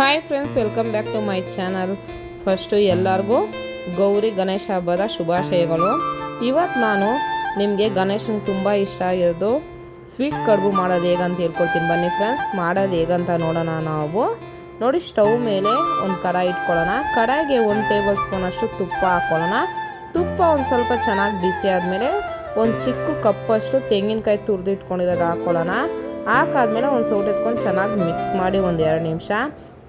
Hi friends welcome back to my channel first ಎಲ್ಲರಿಗೂ ಗೌರಿ ಗಣೇಶ ಹಬ್ಬದ ಶುಭಾಶಯಗಳು. ಇವತ್ತು ನಾನು ನಿಮಗೆ ಗಣೇಶನ ತುಂಬ ಇಷ್ಟ ಆಗಿರೋದು ಸ್ವೀಟ್ ಕಡುಬು ಮಾಡೋದು ಹೇಗಂತ ಹೇಳ್ಕೊಡ್ತೀನಿ ಬನ್ನಿ ಫ್ರೆಂಡ್ಸ್ ಮಾಡೋದು ಹೇಗಂತ ನೋಡೋಣ ನಾವು. ನೋಡಿ ಸ್ಟವ್ ಮೇಲೆ ಒಂದು ಕಡಾಯಿ ಇಟ್ಕೊಳ್ಳೋಣ. ಕಡಾಯಿಗೆ ಒಂದು ಟೇಬಲ್ ಸ್ಪೂನಷ್ಟು ತುಪ್ಪ ಹಾಕ್ಕೊಳ್ಳೋಣ ತುಪ್ಪ ಒಂದು ಸ್ವಲ್ಪ ಚೆನ್ನಾಗಿ ಬಿಸಿ ಆದಮೇಲೆ ಒಂದು ಚಿಕ್ಕ ಕಪ್ಪಷ್ಟು ತೆಂಗಿನಕಾಯಿ ತುರಿದು ಇಟ್ಕೊಂಡಿರೋದು ಹಾಕ್ಕೊಳ್ಳೋಣ ಹಾಕಾದ್ಮೇಲೆ ಒಂದು ಸೌಟ್ ಇಟ್ಕೊಂಡು ಚೆನ್ನಾಗಿ ಮಿಕ್ಸ್ ಮಾಡಿ ಒಂದು ಎರಡು ನಿಮಿಷ.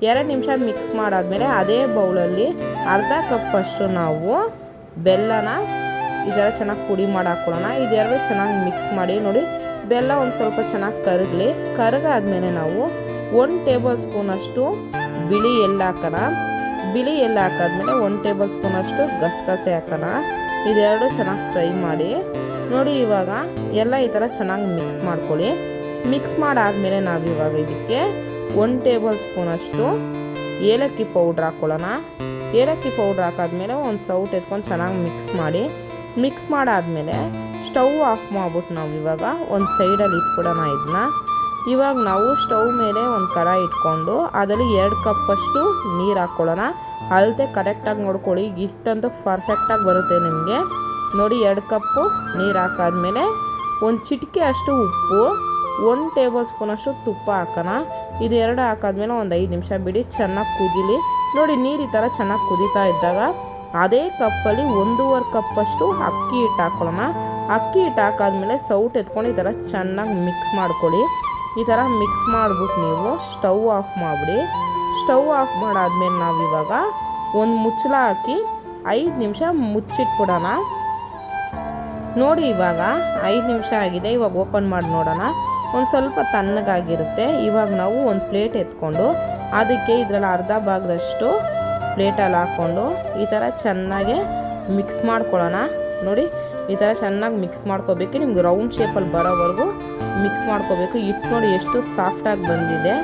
ಎರಡು ನಿಮಿಷ ಮಿಕ್ಸ್ ಮಾಡಾದಮೇಲೆ ಅದೇ ಬೌಲಲ್ಲಿ ಅರ್ಧ ಕಪ್ಪಷ್ಟು ನಾವು ಬೆಲ್ಲನ ಇದೆಲ್ಲ ಚೆನ್ನಾಗಿ ಪುಡಿ ಮಾಡಿ ಹಾಕ್ಕೊಳ್ಳೋಣ ಇದೆರಡು ಚೆನ್ನಾಗಿ ಮಿಕ್ಸ್ ಮಾಡಿ ನೋಡಿ, ಬೆಲ್ಲ ಒಂದು ಸ್ವಲ್ಪ ಚೆನ್ನಾಗಿ ಕರಗಲಿ. ಕರಗಾದ್ಮೇಲೆ ನಾವು ಒಂದು ಟೇಬಲ್ ಸ್ಪೂನಷ್ಟು ಬಿಳಿ ಎಲ್ಲ ಹಾಕೋಣ. ಬಿಳಿ ಎಲ್ಲ ಹಾಕಾದ್ಮೇಲೆ ಒಂದು ಟೇಬಲ್ ಸ್ಪೂನಷ್ಟು ಗಸಗಸೆ ಹಾಕೋಣ. ಇದೆರಡು ಚೆನ್ನಾಗಿ ಫ್ರೈ ಮಾಡಿ. ನೋಡಿ ಇವಾಗ ಎಲ್ಲ ಈ ಥರ ಚೆನ್ನಾಗಿ ಮಿಕ್ಸ್ ಮಾಡ್ಕೊಳ್ಳಿ. ಮಿಕ್ಸ್ ಮಾಡಾದ್ಮೇಲೆ ನಾವು ಇವಾಗ ಇದಕ್ಕೆ ಒಂದು ಟೇಬಲ್ ಸ್ಪೂನಷ್ಟು ಏಲಕ್ಕಿ ಪೌಡ್ರ್ ಹಾಕ್ಕೊಳ್ಳೋಣ ಏಲಕ್ಕಿ ಪೌಡ್ರ್ ಹಾಕಾದ್ಮೇಲೆ ಒಂದು ಸೌಟ್ ಎತ್ಕೊಂಡು ಚೆನ್ನಾಗಿ ಮಿಕ್ಸ್ ಮಾಡಿ, ಮಿಕ್ಸ್ ಮಾಡಾದಮೇಲೆ ಸ್ಟವ್ ಆಫ್ ಮಾಡ್ಬಿಟ್ಟು ನಾವು ಇವಾಗ ಒಂದು ಸೈಡಲ್ಲಿ ಇಟ್ಬಿಡೋಣ ಇದನ್ನ. ಇವಾಗ ನಾವು ಸ್ಟವ್ ಮೇಲೆ ಒಂದು ಕರ ಇಟ್ಕೊಂಡು ಅದರಲ್ಲಿ ಎರಡು ಕಪ್ಪಷ್ಟು ನೀರು ಹಾಕ್ಕೊಳ್ಳೋಣ ಅಳತೆ ಕರೆಕ್ಟಾಗಿ ನೋಡ್ಕೊಳ್ಳಿ ಇಷ್ಟಂತೂ ಪರ್ಫೆಕ್ಟಾಗಿ ಬರುತ್ತೆ ನಿಮಗೆ. ನೋಡಿ, ಎರಡು ಕಪ್ಪು ನೀರು ಹಾಕಾದ್ಮೇಲೆ ಒಂದು ಚಿಟಿಕೆ ಅಷ್ಟು ಉಪ್ಪು, ಒಂದು ಟೇಬಲ್ ಸ್ಪೂನಷ್ಟು ತುಪ್ಪ ಹಾಕೋಣ. ಇದು ಎರಡು ಹಾಕಾದ್ಮೇಲೆ ಒಂದು ಐದು ನಿಮಿಷ ಬಿಡಿ, ಚೆನ್ನಾಗಿ ಕುದಿಲಿ. ನೋಡಿ, ನೀರು ಈ ಥರ ಚೆನ್ನಾಗಿ ಕುದೀತಾ ಇದ್ದಾಗ ಅದೇ ಕಪ್ಪಲ್ಲಿ ಒಂದೂವರೆ ಕಪ್ಪಷ್ಟು ಅಕ್ಕಿ ಹಿಟ್ಟು ಹಾಕ್ಕೊಳ್ಳೋಣ ಅಕ್ಕಿ ಹಿಟ್ಟು ಹಾಕಾದ್ಮೇಲೆ ಸೌಟ್ ಎತ್ಕೊಂಡು ಈ ಥರ ಚೆನ್ನಾಗಿ ಮಿಕ್ಸ್ ಮಾಡ್ಕೊಳ್ಳಿ. ಈ ಥರ ಮಿಕ್ಸ್ ಮಾಡ್ಬಿಟ್ಟು ನೀವು ಸ್ಟವ್ ಆಫ್ ಮಾಡಿಬಿಡಿ. ಸ್ಟವ್ ಆಫ್ ಮಾಡಾದ್ಮೇಲೆ ನಾವು ಇವಾಗ ಒಂದು ಮುಚ್ಚಳ ಹಾಕಿ ಐದು ನಿಮಿಷ ಮುಚ್ಚಿಟ್ಬಿಡೋಣ. ನೋಡಿ, ಇವಾಗ ಐದು ನಿಮಿಷ ಆಗಿದೆ. ಇವಾಗ ಓಪನ್ ಮಾಡಿ ನೋಡೋಣ. ಒಂದು ಸ್ವಲ್ಪ ತಣ್ಣಗಾಗಿರುತ್ತೆ. ಇವಾಗ ನಾವು ಒಂದು ಪ್ಲೇಟ್ ಎತ್ಕೊಂಡು ಅದಕ್ಕೆ ಇದರಲ್ಲಿ ಅರ್ಧ ಭಾಗದಷ್ಟು ಪ್ಲೇಟಲ್ಲಿ ಹಾಕ್ಕೊಂಡು ಈ ಥರ ಚೆನ್ನಾಗೆ ಮಿಕ್ಸ್ ಮಾಡ್ಕೊಳ್ಳೋಣ. ನೋಡಿ, ಈ ಥರ ಚೆನ್ನಾಗಿ ಮಿಕ್ಸ್ ಮಾಡ್ಕೋಬೇಕು. ನಿಮ್ಗೆ ರೌಂಡ್ ಶೇಪಲ್ಲಿ ಬರೋವರೆಗೂ ಮಿಕ್ಸ್ ಮಾಡ್ಕೋಬೇಕು. ಹಿಟ್ಟು ನೋಡಿ ಎಷ್ಟು ಸಾಫ್ಟಾಗಿ ಬಂದಿದೆ.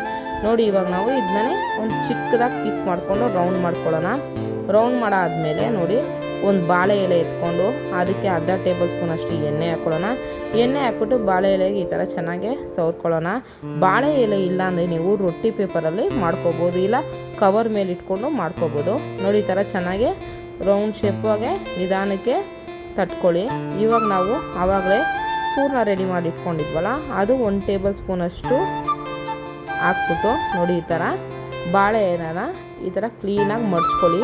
ನೋಡಿ, ಇವಾಗ ನಾವು ಇದನ್ನೇ ಒಂದು ಚಿಕ್ಕದಾಗಿ ಪೀಸ್ ಮಾಡಿಕೊಂಡು ರೌಂಡ್ ಮಾಡ್ಕೊಳ್ಳೋಣ. ರೌಂಡ್ ಮಾಡಾದಮೇಲೆ ನೋಡಿ, ಒಂದು ಬಾಳೆ ಎಲೆ ಎತ್ಕೊಂಡು ಅದಕ್ಕೆ ಅರ್ಧ ಟೇಬಲ್ ಸ್ಪೂನ್ ಅಷ್ಟು ಎಣ್ಣೆ ಹಾಕ್ಕೊಳ್ಳೋಣ. ಎಣ್ಣೆ ಹಾಕ್ಬಿಟ್ಟು ಬಾಳೆ ಎಲೆಗೆ ಈ ಥರ ಚೆನ್ನಾಗಿ ಸವರ್ಕೊಳ್ಳೋಣ. ಬಾಳೆ ಎಲೆ ಇಲ್ಲ ಅಂದರೆ ನೀವು ರೊಟ್ಟಿ ಪೇಪರಲ್ಲಿ ಮಾಡ್ಕೋಬೋದು, ಇಲ್ಲ ಕವರ್ ಮೇಲೆ ಇಟ್ಕೊಂಡು ಮಾಡ್ಕೋಬೋದು. ನೋಡಿ ಈ ಥರ ಚೆನ್ನಾಗಿ ರೌಂಡ್ ಶೇಪಾಗೆ ನಿಧಾನಕ್ಕೆ ತಟ್ಕೊಳ್ಳಿ. ಇವಾಗ ನಾವು ಆವಾಗಲೇ ಪೂರ್ಣ ರೆಡಿ ಮಾಡಿ ಇಟ್ಕೊಂಡಿದ್ವಲ್ಲ, ಅದು ಒಂದು ಟೇಬಲ್ ಸ್ಪೂನಷ್ಟು ಹಾಕ್ಬಿಟ್ಟು ನೋಡಿ ಈ ಥರ ಬಾಳೆ ಎಲೆನ ಈ ಥರ ಕ್ಲೀನಾಗಿ ಮಡ್ಚ್ಕೊಳ್ಳಿ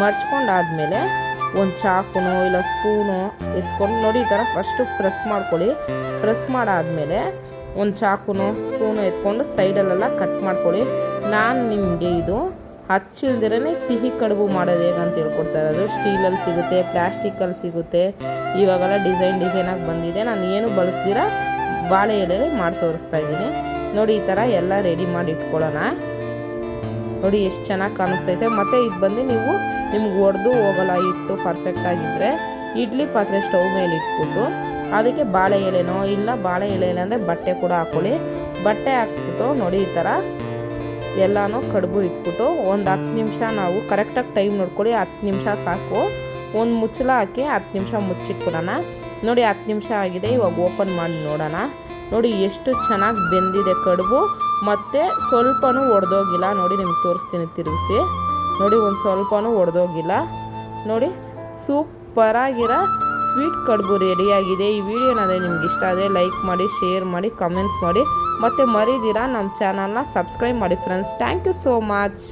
ಮಡ್ಚ್ಕೊಂಡಾದ್ಮೇಲೆ ಒಂದು ಚಾಕುನೋ ಇಲ್ಲ ಸ್ಪೂನು ಎತ್ಕೊಂಡು ನೋಡಿ ಈ ಥರ ಫಸ್ಟು ಪ್ರೆಸ್ ಮಾಡ್ಕೊಳ್ಳಿ. ಪ್ರೆಸ್ ಮಾಡಾದಮೇಲೆ ಒಂದು ಚಾಕುನು ಸ್ಪೂನು ಎತ್ಕೊಂಡು ಸೈಡಲ್ಲೆಲ್ಲ ಕಟ್ ಮಾಡ್ಕೊಳ್ಳಿ. ನಾನು ನಿಮಗೆ ಇದು ಹಚ್ಚಿಲ್ದಿರೇ ಸಿಹಿ ಕಡುಬು ಮಾಡೋದು ಹೇಗಂತ ಹೇಳ್ಕೊಡ್ತಾ ಇರೋದು. ಸ್ಟೀಲಲ್ಲಿ ಸಿಗುತ್ತೆ ಪ್ಲ್ಯಾಸ್ಟಿಕಲ್ಲಿ ಸಿಗುತ್ತೆ. ಇವಾಗೆಲ್ಲ ಡಿಸೈನ್ ಡಿಸೈನಾಗಿ ಬಂದಿದೆ. ನಾನು ಏನು ಬಳಸ್ದಿರ ಬಾಳೆ ಎಲೆಯಲ್ಲಿ ಮಾಡಿ ತೋರಿಸ್ತಾ ಇದ್ದೀನಿ. ನೋಡಿ ಈ ಥರ ಎಲ್ಲ ರೆಡಿ ಮಾಡಿ ಇಟ್ಕೊಳ್ಳೋಣ. ನೋಡಿ ಎಷ್ಟು ಚೆನ್ನಾಗಿ ಕಾಣಿಸ್ತೈತೆ. ಮತ್ತು ಇದು ಬಂದು ನೀವು ನಿಮ್ಗೆ ಒಡೆದು ಹೋಗಲ್ಲ, ಹಿಟ್ಟು ಪರ್ಫೆಕ್ಟ್ ಆಗಿದ್ದರೆ ಇಡ್ಲಿ ಪಾತ್ರೆ ಸ್ಟವ್ ಮೇಲೆ ಇಟ್ಬಿಟ್ಟು ಅದಕ್ಕೆ ಬಾಳೆ ಎಲೆನೋ ಇಲ್ಲ ಬಾಳೆ ಎಲೆ ಇಲ್ಲ ಅಂದರೆ ಬಟ್ಟೆ ಕೂಡ ಹಾಕ್ಕೊಳ್ಳಿ ಬಟ್ಟೆ ಹಾಕ್ಬಿಟ್ಟು ನೋಡಿ ಈ ಥರ ಎಲ್ಲನೂ ಕಡುಬು ಇಟ್ಬಿಟ್ಟು ಒಂದು ಹತ್ತು ನಿಮಿಷ ನಾವು ಕರೆಕ್ಟಾಗಿ ಟೈಮ್ ನೋಡ್ಕೊಳ್ಳಿ, ಹತ್ತು ನಿಮಿಷ ಸಾಕು. ಒಂದು ಮುಚ್ಚಲ ಹಾಕಿ ಹತ್ತು ನಿಮಿಷ ಮುಚ್ಚಿಟ್ಬಿಡೋಣ. ನೋಡಿ ಹತ್ತು ನಿಮಿಷ ಆಗಿದೆ, ಇವಾಗ ಓಪನ್ ಮಾಡಿ ನೋಡೋಣ. ನೋಡಿ ಎಷ್ಟು ಚೆನ್ನಾಗಿ ಬೆಂದಿದೆ ಕಡುಬು. ಮತ್ತು ಸ್ವಲ್ಪನೂ ಒಡೆದೋಗಿಲ್ಲ. ನೋಡಿ ನಿಮ್ಗೆ ತೋರಿಸ್ತೀನಿ, ತಿರುಗಿಸಿ. ನೋಡಿ, ಒಂದು ಸ್ವಲ್ಪನೂ ಒಡೆದೋಗಿಲ್ಲ. ನೋಡಿ, ಸೂಪರಾಗಿರೋ ಸ್ವೀಟ್ ಕಡುಬು ರೆಡಿಯಾಗಿದೆ. ಈ ವಿಡಿಯೋನಾದರೆ ನಿಮ್ಗೆ ಇಷ್ಟ ಆದರೆ ಲೈಕ್ ಮಾಡಿ, ಶೇರ್ ಮಾಡಿ, ಕಮೆಂಟ್ಸ್ ಮಾಡಿ. ಮತ್ತು ಮರಿದಿರ ನಮ್ಮ ಚಾನಲ್ನ ಸಬ್ಸ್ಕ್ರೈಬ್ ಮಾಡಿ friends thank you so much